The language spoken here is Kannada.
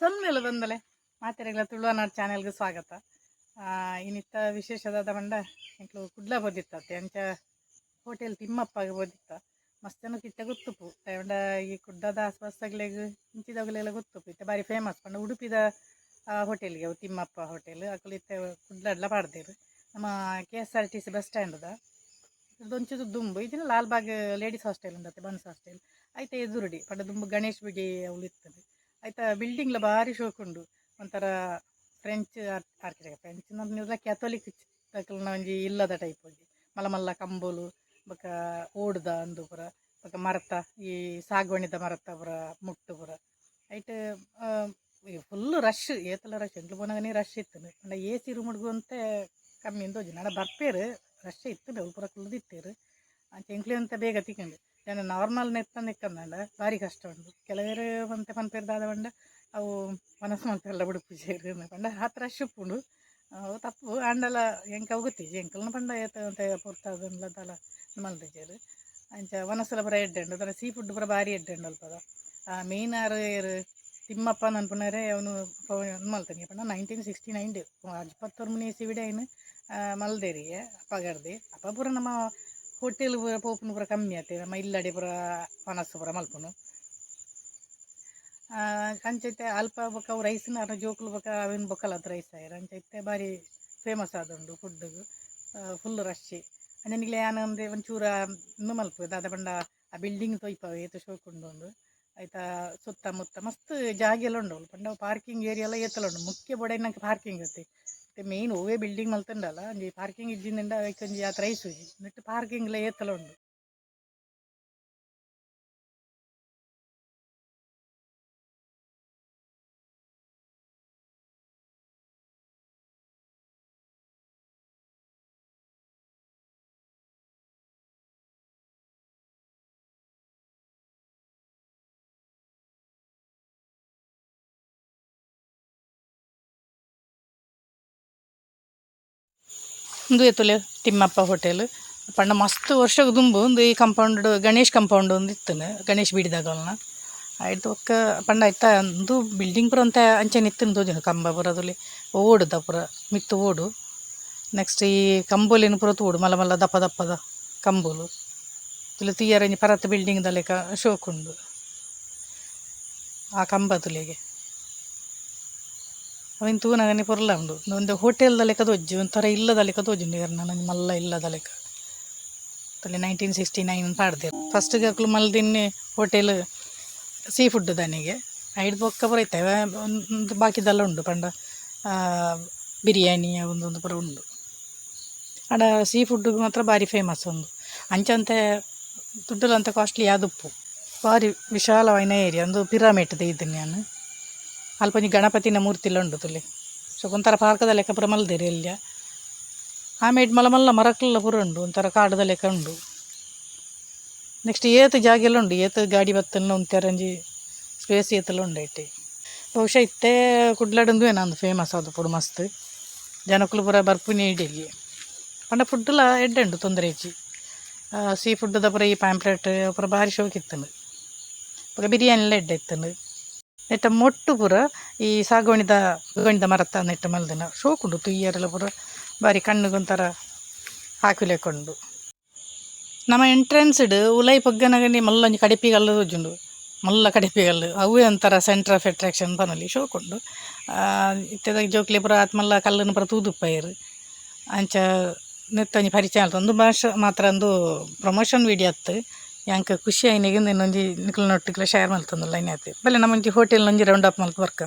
ಸೊನ್ನೆಲ್ಲ ಬಂದಲೆ ಮಾತೆರೆಗಳ ತುಳುವನಾಡ್ ಚಾನೆಲ್ಗೆ ಸ್ವಾಗತ. ಇನ್ನಿತ್ತ ವಿಶೇಷದಾದ ಮಂಡ ಎಂಕ್ಲು ಕುಡ್ಲ ಬೋದಿತ್ತತ್ತೆ ಅಂಚ ಹೋಟೆಲ್ ತಿಮ್ಮಪ್ಪ ಬೋದಿತ್ತ. ಮಸ್ತ್ ಜನಕ್ಕೆ ಇತ್ತೆ ಗೊತ್ತುಪ್ಪು ಅಂಡ ಈ ಕುಡ್ಡದ ಆಸ್ಪಾಸ್ದಾಗ್ಲೆಗ್ ಇಂಚಿದಾಗಲೆಲ್ಲ ಗೊತ್ತುಪ್ಪು ಇತ್ತ ಬಾರಿ ಫೇಮಸ್ ಪಂಡ ಉಡುಪಿದ ಹೋಟೆಲ್ಗೆ ಅವು ತಿಮ್ಮಪ್ಪ ಹೋಟೆಲ್. ಅಕಲ್ ಇತ್ತೆ ಕುಡ್ಲಡ್ಲ ಪಾಡ್ದೇರು. ನಮ್ಮ K S R T C bus ಸ್ಟ್ಯಾಂಡ್ದ. ಇದೊಂಚೂರು ದುಂಬು. ಇದನ್ನ ಲಾಲ್ಬಾಗ್ ಲೇಡೀಸ್ ಹಾಸ್ಟೆಲ್ ಉಂಡತ್ತೆ ಬನ್ಸ್ ಹಾಸ್ಟೆಲ್. ಐತೆ ಎದುರುಡಿ. ಪಂಡ ದುಂಬು ಗಣೇಶ್ ಬಿಡಿ ಅವಳು ಆಯ್ತಾ ಬಿಲ್ಡಿಂಗ್ಲ ಭಾರಿ ಶೋಕುಂಡು ಒಂಥರ ಫ್ರೆಂಚ್ ಆರ್ಕಿಟೆಕ್ಟ್ ಫ್ರೆಂಚ್ ನಿರ್ಲ ಕ್ಯಾಥೋಲಿಕ್ ತಕಲ್ನ ಒಂಜಿ ಇಲ್ಲದ ಟೈಪ್ ಒಂಜಿ ಮಲ್ಲ ಮಲ್ಲ ಕಂಬೋಲು, ಬೊಕ ಓಡ್ದ ಅಂದು ಪುರ, ಬೊಕ ಮರತ, ಈ ಸಾಗುವಣಿದ ಮರತ ಪುರ, ಮುಟ್ಟು ಪುರ. ಐಟ್ ಫುಲ್ ರಶ್ ಏತಲ ರಶ್ ಎಂಟ್ಲು ಪೋನಾಗನೇ ರಶ್ ಇತ್ತು. ಅಂಡ ಎ ಸಿ ರೂಮ್ ಹುಡುಗುವಂತೆ ಕಮ್ಮಿ ಅಂತ ಹೋಜಿ ನಡ ಬರ್ಪೇರು ರಶ್ ಇತ್ತು ಪೂರ ಕುಲ್ದಿತ್ತೇರು ಅಂಚ ಎಂಕ್ಲಿ ಅಂತ ಬೇಗ ತಿಕ್ಕಂಡು ಜನ ನಾರ್ಮಲ್ ನಿಕ್ಕಂದಂಡ ಭಾರಿ ಕಷ್ಟ ಉಂಡು ಕೆಲವೇರು ಮಂತೆ ಪನ್ಪೇರ್ದಾದ ಬಂಡ ಅವು ಮನಸ್ಸು ಮಂತೆಲ್ಲ ಬಿಡುಪು ಪೂಜೆ ಪಂಡ. ಹತ್ರ ರಶ್ ಉಪ್ಪುಂಡು ಅವು ತಪ್ಪು. ಆಂಡಲ ಎಂಕ ಹೋಗುತ್ತೀಜಿ ಎಂಕಲ್ನ ಪಂಡ ಏತ ಅಂತ ಪುರ್ತಾದಲ್ಲ ಮಲ್ದಿಜೇರು ಅಂಚ ಮನಸ್ಸೆಲ್ಲ ಪೂರ ಎಡ್ಡೆಂಡು ಅದರ ಸೀ ಫುಡ್ ಬರ ಭಾರಿ ಎಡ್ಡೆಂಡು ಅಲ್ಪದ ಆ ಆರು ಏರು, ತಿಮ್ಮಪ್ಪ ನನ್ಪುನರೆ ಅವನು ಮಲ್ತಾನೆ ಪಂಡ. ನೈನ್ಟೀನ್ ಸಿಕ್ಸ್ಟಿ ನೈನ್ ಇಪ್ಪತ್ತೊರು ಮುನಿ ಸಿವಿಡೆ ಏನು ಮಲ್ದೇರಿಗೆ ಅಪ್ಪಗರ್ದೆ ಅಪ್ಪ ಪೂರ ನಮ್ಮ ಹೋಟೆಲ್ ಪೂರ ಪೋಪುನು ಪೂರ ಕಮ್ಮಿ ಆತೆ ನಮ್ಮ ಇಲ್ಲಡೆ ಪೂರ ಮನಸ್ಸು ಪೂರ ಮಲ್ಪುನು ಅಂಚೈತೆ ಅಲ್ಪ ಬೊಕ ಅವು ರೈಸ್ನ ಅರ ಜೋಕುಲು ಬೊಕ ಅವಿನ ಬೊಕ್ಕಲದ ರೈಸ್ ಆಯ್ರ ಅಂಚೈತೆ ಭಾರಿ ಫೇಮಸ್ ಆದುಂಡು ಫುಡ್ಡುಗು ಫುಲ್ ರಶ್ ಅಂಜನಿಗ್ಲೆ ಏನು ಅಂದರೆ ಒಂಚೂರ ಇನ್ನು ಮಲ್ಪು ದಾದ ಬಂಡ ಆ ಬಿಲ್ಡಿಂಗ್ ತೊಯ್ಪವೆ ಏತು ಶೋಕುಂಡು ಉಂಡು ಆಯ್ತಾ, ಸುತ್ತಮುತ್ತ ಮಸ್ತ್ ಜಾಗ ಎಲ್ಲ ಉಂಡು ಪಂಡ ಪಾರ್ಕಿಂಗ್ ಏರಿಯಾ ಎಲ್ಲ ಏತಲ ಉಂಡು ಮುಖ್ಯ ಬೊಡೆ ನಂಗೆ ಪಾರ್ಕಿಂಗ್ ಇರುತ್ತೆ. ಮತ್ತೆ ಮೇಯ್ನ್ ಓವೇ ಬಿಲ್ಡಿಂಗ್ ಮಲ್ತಂಡಲ್ಲ ಒಂಜಿ ಪಾರ್ಕಿಂಗ್ ಇಜ್ಜಿಂದ ಒಂಜಿ ಆತ ರೈಸ್ ಉಜಿ ನೆಟ್ ಪಾರ್ಕಿಂಗ್ ಎಲ್ಲ ಏತಲ ಉಂಡು ಒಂದು ಎತ್ತುಲೆ ತಿಮ್ಮಪ್ಪ ಹೋಟೆಲ್. ಪಂಡ ಮಸ್ತ್ ವರ್ಷಕ್ಕೆ ದುಂಬು. ಒಂದು ಈ ಕಂಪೌಂಡ್ ಗಣೇಶ್ ಕಂಪೌಂಡ್ ಒಂದು ಇತ್ತು ಗಣೇಶ್ ಬೀಡಿದಾಗಲ್ನ. ಆಯ್ತು ಒಕ್ಕ ಪಂಡ ಆಯ್ತಾ, ಒಂದು ಬಿಲ್ಡಿಂಗ್ ಪುರ ಅಂತ ಅಂಚೆ ನಿತ್ತಿನ ತೋಜುಂಡು ಕಂಬ ಪುರ ಅದಲ್ಲಿ ಓಡುದ ಪುರ, ಮಿತ್ತು ಓಡು. ನೆಕ್ಸ್ಟ್ ಈ ಕಂಬೋಲಿನ ಪುರ ತೂಡು, ಮಲ್ಲ ಮಲ್ಲ ದಪ್ಪ ದಪ್ಪದ ಕಂಬೋಲು. ತುಲೆ ತೀಯರಂಜಿ ಪರತ್ ಬಿಲ್ಡಿಂಗ್ ದಲೆಕ ಶೋಕುಂಡು. ಆ ಕಂಬ ತುಲೆಗೆ ಅವನ್ ತೂನಗನೆ ಪೊರ್ಲ ಉಂಡು ಒಂದು ಹೋಟೆಲ್ದ ಲೆಕ್ಕ ತೋಜು ಒಂಥರ ಇಲ್ಲದ ಲೆಕ್ಕ ತೋಜುಂಡು ಇರ್ನ ನನಗೆ ಮಲ್ಲ ಇಲ್ಲದ ಲೆಕ್ಕ. ತಲೆ ನೈನ್ಟೀನ್ ಸಿಕ್ಸ್ಟಿ ನೈನ್ ಪಾಡ್ದೆ. ಫಸ್ಟ್ ಗಕ್ಲು ಮಲ್ದಿನ್ನೆ ಹೋಟೆಲ್ ಸೀ ಫುಡ್ ದನಿಗೆ. ಐದು ಬೊಕ್ಕ ಪುರ ಇತ್ತವೆ ಒಂದು ಬಾಕಿದೆಲ್ಲ ಉಂಡು ಪಂಡ ಬಿರಿಯಾನಿ ಒಂದೊಂದು ಪರ ಉಂಡು ಆಡ ಸೀ ಫುಡ್ ಮಾತ್ರ ಭಾರಿ ಫೇಮಸ್ ಒಂದು. ಅಂಚಂತೆ ದುಡ್ಡಲ್ಲಂತ ಕಾಸ್ಟ್ಲಿ ಯಾದುಪ್ಪು. ಭಾರಿ ವಿಶಾಲವಾಯಿನ ಏರಿಯಾ ಒಂದು ಪಿರಾಮಿಡ್ ಇದ್ದೀನಿ ನಾನು. ಅಲ್ಪಂಜಿ ಗಣಪತಿನ ಮೂರ್ತಿಲ ಉಂಡು ತುಲಿ. ಸೊ, ಒಂಥರ ಪಾರ್ಕದ ಲೆಕ್ಕ ಪುರ ಮಲ್ದೇರಿ ಎಲ್ಲ ಆಮೇಲೆ ಮಲ್ಲ ಮಲ್ಲ ಮರಕ್ಲೆಲ್ಲ ಪುರ ಉಂಡು ಒಂಥರ ಕಾಡದ ಲೆಕ್ಕ ಉಂಡು ನೆಕ್ಸ್ಟ್ ಏತ್ ಎಲ್ಲ ಉಂಡು ಏತ್ ಗಾಡಿ ಬತ್ತನ್ನ ಒಂಥರಂಜಿ ಸ್ಪೇಸ್ ಏತಲ್ಲ ಉಂಡು ಐಟಿ ಬಹುಶಃ ಇತ್ತೇ ಕುಡ್ಲಾಡಂದು ಏನಂದು ಫೇಮಸ್ ಅದು ಪುಡು ಮಸ್ತ್. ಜನಕ್ಕಲು ಪೂರ ಬರ್ಪುನಿ ಇಡಿಗೆ ಪಂಡ ಎಡ್ಡೆ ಉಂಡು ತೊಂದರೆ ಹೆಚ್ಚಿ ಸೀ ಫುಡ್ದ ಪೂರ ಈ ಪ್ಯಾಂಪ್ಲೆಟ್ ಪೂರ ಭಾರಿ ಶೋಕಿತ್ತು ಪೂರ ಬಿರಿಯಾನಿ ಎಲ್ಲ ಎಡ್ಡೆ ಇತ್ತನು ನೆಟ್ಟ ಮೊಟ್ಟು ಪೂರ, ಈ ಸಾಗವಣಿದ ಗೋಣಿದ ಮರತ ನೆಟ್ಟ ಮಲ್ದಿನ ಶೋಕುಂಡು ತುಯ್ಯರೆಲ್ಲ ಪೂರ ಬಾರಿ ಕಣ್ಣುಗೊಂಥರ ಹಾಕಿಲೆಕೊಂಡು ನಮ್ಮ ಎಂಟ್ರೆನ್ಸ್ಡ್ ಉಲೈ ಪೊಗ್ಗನಗನಿ ಮಲ್ಲೊಂಜಿ ಕಡಿಪಿಗಲ್ಲು ತೋಜುಂಡು ಮಲ್ಲ ಕಡಿಪಿಗಲ್ಲು ಅವೇ ಒಂಥರ ಸೆಂಟರ್ ಆಫ್ ಅಟ್ರಾಕ್ಷನ್ ಬನಲಿ ಶೋಕುಂಡು ಇತ್ತೆದ ಜೋಕ್ಲಿ ಪುರ ಆತ್ಮಲ್ಲ ಕಲ್ಲನ್ನು ಪುರ ತೂದುಪ್ಪಯರು ಅಂಚ ನೆತ್ತೊಂಜಿ ಪರಿಚಯ ಒಂದು ಭಾಷ ಮಾತ್ರ ಒಂದು ಪ್ರಮೋಷನ್ ವೀಡಿಯೋ ಅತ್ತು. ಯಾಂಕ ಖುಷಿ ಆಯ್ನಿಗೆ ಇನ್ನೊಂಜಿ ನಿಕ್ಲನೊಟ್ಟಿಗೆ ಶೇರ್ ಮಲ್ತಂದಲ್ಲ ಇನ್ನತೆ ಬಲೆ ಹೋಟೆಲ್ ಒಂಜಿ ರೌಂಡ್ ಅಪ್ ಮಲ್ತು ಬರ್ಕ.